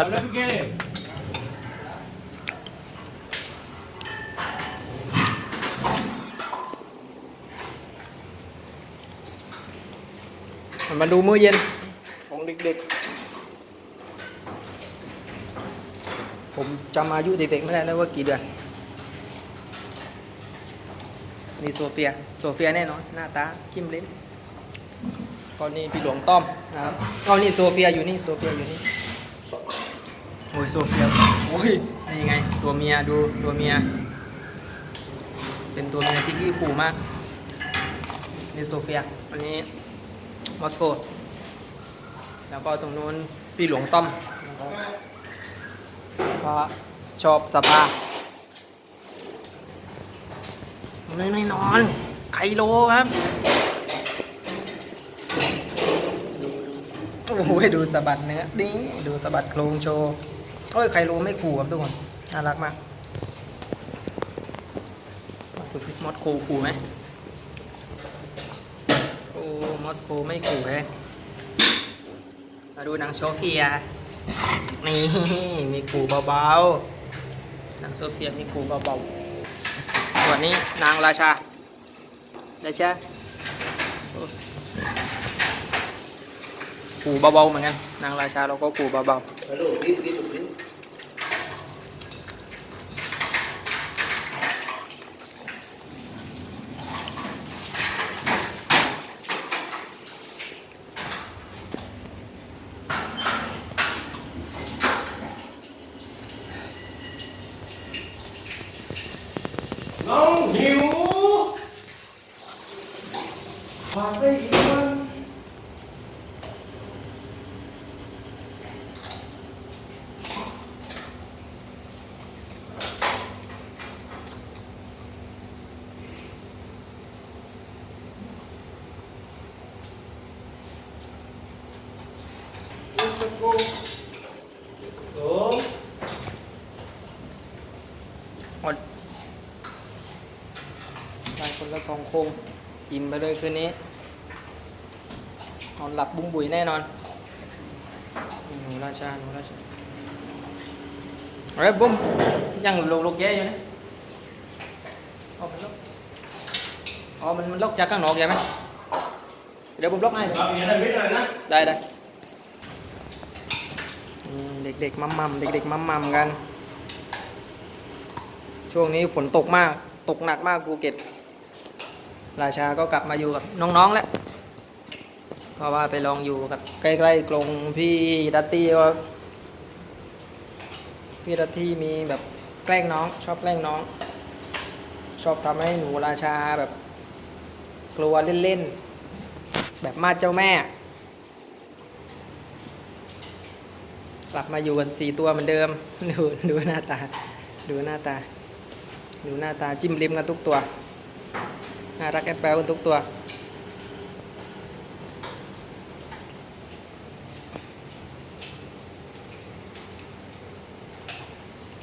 จัดไปแล้วพี่เก้มาดูมื้อเย็นของเด็กๆ ผมจำอายุเด็กๆไม่ได้แล้วว่ากี่เดือนนี่โซเฟีย โซเฟียแน่นอน หน้าตาจิ้มลิ้นก็นี่พี่หลวงต้อมนะครับก็นี่โซเฟียอยู่นี่ โซเฟียอยู่นี่ โอ้ยโซเฟียโอ้ยนี่ไง ตัวเมียดูตัวเมีย เป็นตัวเมียที่ขี้ขู่มากนี่โซเฟียอันนี้มอสโกแล้วก็ตรงนู้นพี่หลวงต้อมนะครับก็ชอบสภาไม่ไม่นอนไคโลครับ โอ้โหดูสะบัดเนื้อดิดูสะบัดโครงโชว์ โอ้ยไคโลไม่ขู่ครับทุกคน น่ารักมากคุณฟิตมอสโกขู่ไหมโอ้มอสโกไม่ขู่แฮะมาดูหนังโซเฟีย นี่ มีขู่เบาๆหนังโซเฟียมีขู่เบาๆ ส่วนนี้นางราชา ราชาโอ้ขู่เบาๆเหมือนกัน นางราชาเราก็ขู่เบาๆ หิวมาได้อีกวันหมดได้ คนละสองโคงอิ่มไปเลยคืนนี้นอนหลับบุ้งบุ๋ยแน่นอนนี่หนูราชาหนูราชาเฮ้ยบุ้มยังลูกลูกแย่อยู่นะอ๋อมันล็อกอ๋อมันมันล็อกจากข้างนอกใช่ไหมเดี๋ยวผมล็อกให้รับอย่างนี้ได้ไม่ได้นะได้ได้อืมเด็กๆมัมมัมเด็กๆมัมมัมกัน ช่วงนี้ฝนตกมาก ตกหนักมากภูเก็ต ราชาก็กลับมาอยู่กับน้องๆแล้วเพราะว่าไปลองอยู่กับใกล้ๆกรงพี่ดัตตี้ก็พี่ดัตตี้มีแบบแกล้งน้อง ชอบแกล้งน้อง ชอบทำให้หนูราชาแบบกลัวเล่นๆ แบบมาดเจ้าแม่ กลับมาอยู่กันสี่ตัวเหมือนเดิม ดูดูหน้าตา ดูหน้าตา ดูหน้าตาจิ้มลิ้มกันทุกตัว น่ารักแอปเปิลกันทุกตัว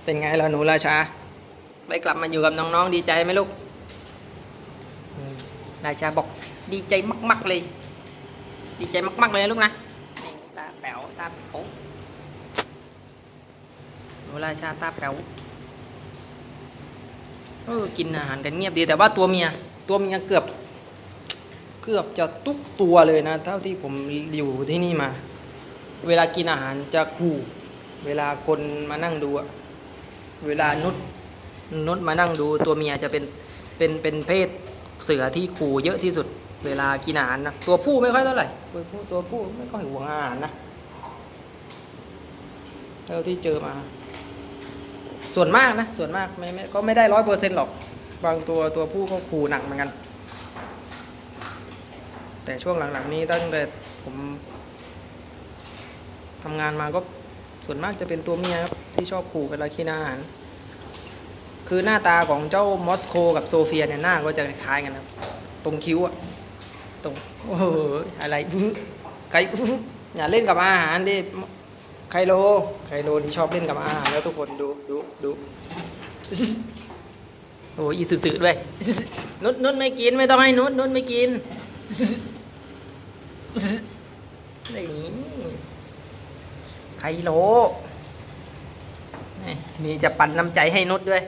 เป็นไงล่ะหนูราชาได้กลับมาอยู่กับน้องๆดีใจไหมลูกราชาบอกดีใจมาก ๆ เลย ดีใจมาก ๆ เลยลูกนะนี่ตาแป๋วตาแป๋วหนูราชาตาแป๋วเออกินอาหารกันเงียบดีแต่ว่าตัวเมีย ตัวเมียเกือบ เกือบจะทุกตัวเลยนะ เท่าที่ผมอยู่ที่นี่มา เวลากินอาหารจะขู่ เวลาคนมานั่งดูอะเวลานุดนุดมานั่งดูตัวเมียจะเป็นเป็นเป็นเพศเสือที่ขู่เยอะที่สุด เวลากินอาหารนะตัวผู้ไม่ค่อยเท่าไหร่ตัวผู้ตัวผู้ไม่ค่อยหวงอาหารนะเท่าที่เจอมา ส่วนมากนะ ส่วนมากไม่ไม่ก็ไม่ได้ร้อยเปอร์เซ็นต์หรอก บางตัวตัวผู้ก็ขู่หนักเหมือนกัน แต่ช่วงหลังๆนี้ตั้งแต่ผมทำงานมาก็ส่วนมากจะเป็นตัวเมียครับที่ชอบขู่เวลากินอาหารคือหน้าตาของเจ้ามอสโกกับโซเฟียเนี่ยหน้าก็จะคล้ายกันครับตรงคิ้วอะตรงโอ้อะไรใครอื้ออย่าเล่นกับอาหารดิไคโลไคโลที่ชอบเล่นกับอาหารแล้วทุกคนดูดูดู โอ้ยอีสื่อๆด้วยนุชนุชไม่กินไม่ต้องให้นุชนุชไม่กินนี่ไคโลมีจะปั่นน้ำใจให้นุชด้วย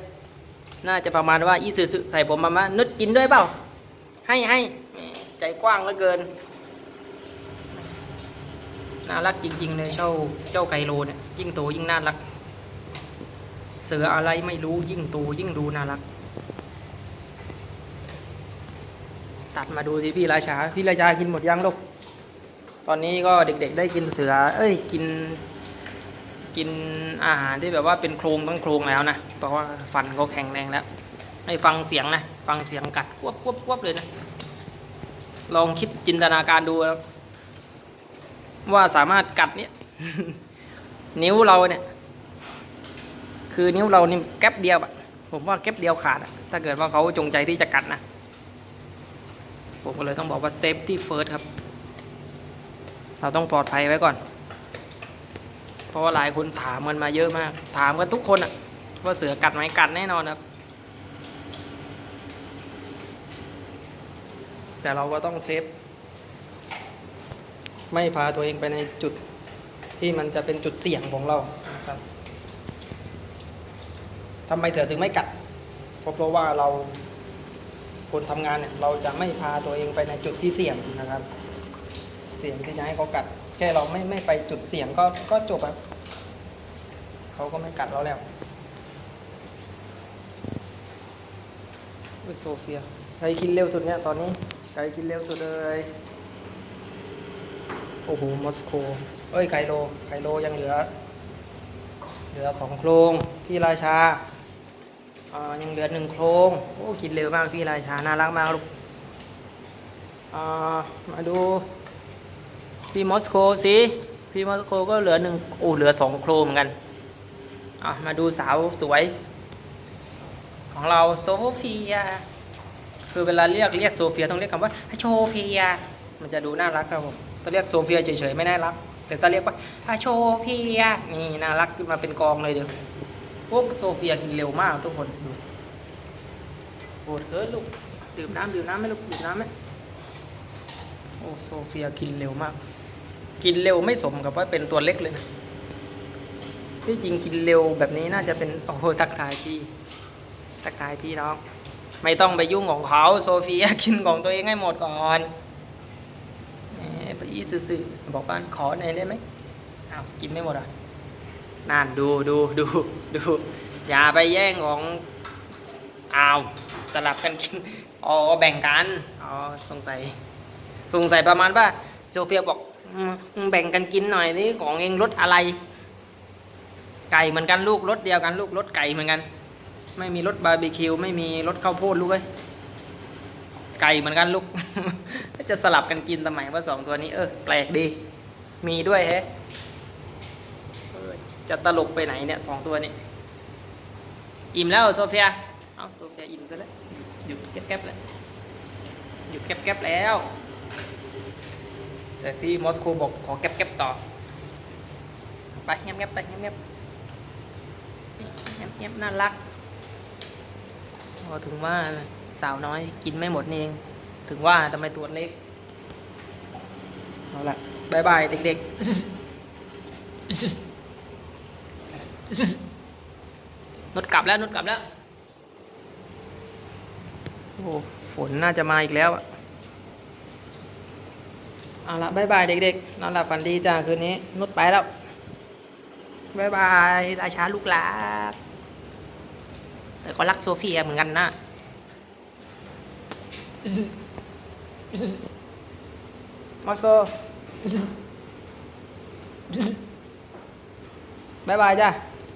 น่าจะประมาณว่าอีสื่อใส่ผมมาว่านุชกินด้วยเปล่า ให้ให้ใจกว้างเหลือเกิน น่ารักจริง ๆ เลยเจ้าเจ้าไกโลเนี่ยยิ่งโตยิ่งน่ารัก เสืออะไรไม่รู้ยิ่งโตยิ่งดูน่ารัก ตัดมาดูที่พี่ราชา พี่ราชากินหมดยังลูก ตอนนี้ก็เด็กๆ ได้กินเสือ เอ้ย กิน กินอาหารที่แบบว่าเป็นโครงทั้งโครงแล้วนะ เพราะว่าฟันเขาแข็งแรงแล้ว ให้ฟังเสียงนะ ฟังเสียงกัดกวบกวบกวบเลยนะ ลองคิดจินตนาการดูว่าสามารถกัดเนี่ย นิ้วเราเนี่ย คือนิ้วเรานี่แก๊บเดียวอะผมว่าแก๊บเดียวขาดถ้าเกิดว่าเขาจงใจที่จะกัดนะ ผมก็เลยต้องบอกว่าเซฟตี้เฟิร์สครับ เราต้องปลอดภัยไว้ก่อน เพราะว่าหลายคนถามกันมาเยอะมาก ถามกันทุกคนอะว่าเสือกัดไหมกัดแน่นอนครับ แต่เราก็ต้องเซฟ ไม่พาตัวเองไปในจุดที่มันจะเป็นจุดเสี่ยงของเราครับทำไมเสือถึงไม่กัดเพราะเพราะว่าเรา คนทำงานเนี่ยเราจะไม่พาตัวเองไปในจุดที่เสี่ยงนะครับ เสี่ยงที่จะให้เขากัด แค่เราไม่ไม่ไปจุดเสี่ยงก็ก็จบครับเขาก็ไม่กัดเราแล้วโอ้ยโซเฟียใครกินเร็วสุดเนี่ยตอนนี้ใครกินเร็วสุดเลยโอ้โหมอสโกเอ้ยไคโลไคโลยังเหลือ เหลือสองโครงพี่ราชา อ่ายังเหลือหนึ่งโครงโอ้กินเร็วมากพี่ราชาน่ารักมากลูกอ่ามาดูพี่มอสโกสิพี่มอสโกก็เหลือหนึ่งโอ้เหลือสองโครงเหมือนกันอะมาดูสาวสวย ของเราโซเฟีย คือเวลาเรียกเรียกโซเฟียต้องเรียกคำว่าโชเฟีย มันจะดูน่ารักครับผมถ้าเรียกโซเฟียเฉยๆไม่น่ารัก แต่ถ้าเรียกว่าโชเฟียนี่น่ารักขึ้นมาเป็นกองเลยเดี๋ยว พวกโซเฟียกินเร็วมากทุกคนดูโหดเกินลูก ดื่มน้ำดื่มน้ำไหมลูก ดื่มน้ำไหมโอ้โซเฟียกินเร็วมาก กินเร็วไม่สมกับว่าเป็นตัวเล็กเลยนะที่จริงกินเร็วแบบนี้น่าจะเป็นโอ้โหทักทายพี่ทักทายพี่น้อง ไม่ต้องไปยุ่งของเขาโซเฟียกินของตัวเองให้หมดก่อนแหมไปอี้ซื่อๆบอกบ้านขอหน่อยได้ไหมอ้าวกินไม่หมดอะ นานดูดูดูดูอย่าไปแย่งของอ้าวสลับกันกินอ๋อแบ่งกันอ๋อสงสัยสงสัยประมาณว่าโซเฟียบอกแบ่งกันกินหน่อยนี่ของเองรสอะไร ไก่เหมือนกันลูกรสเดียวกันลูกรสไก่เหมือนกัน ไม่มีรสบาร์บีคิวไม่มีรสข้าวโพดลูกเอ้ยไก่เหมือนกันลูกจะสลับกันกินทำไมว่าสองตัวนี้เออแปลกดี มีด้วยแฮะ จะตลกไปไหนเนี่ยสองตัวนี้ อิ่มแล้วโซเฟียเอาโซเฟียอิ่มซะแล้วหยุดแก๊บๆแล้วหยุดแก๊บๆแล้ว แต่พี่มอสโกบอกขอแก๊บๆต่อไปเงียบๆไปเงียบๆเงียบๆน่ารักพอถึงว่าสาวน้อยกินไม่หมดนี่เองถึงว่าทำไมตัวเล็กเอาละบายบายเด็กๆ นดกลับแล้วนดกลับแล้ว โอ้ฝนน่าจะมาอีกแล้วอะเอาละบายบายเด็กๆนอนหลับฝันดีจ้าคืนนี้นุดไปแล้วบายบายราชาลูกหลาบแต่ก็รักโซเฟียเหมือนกันนะมอสโกบายบายจ้า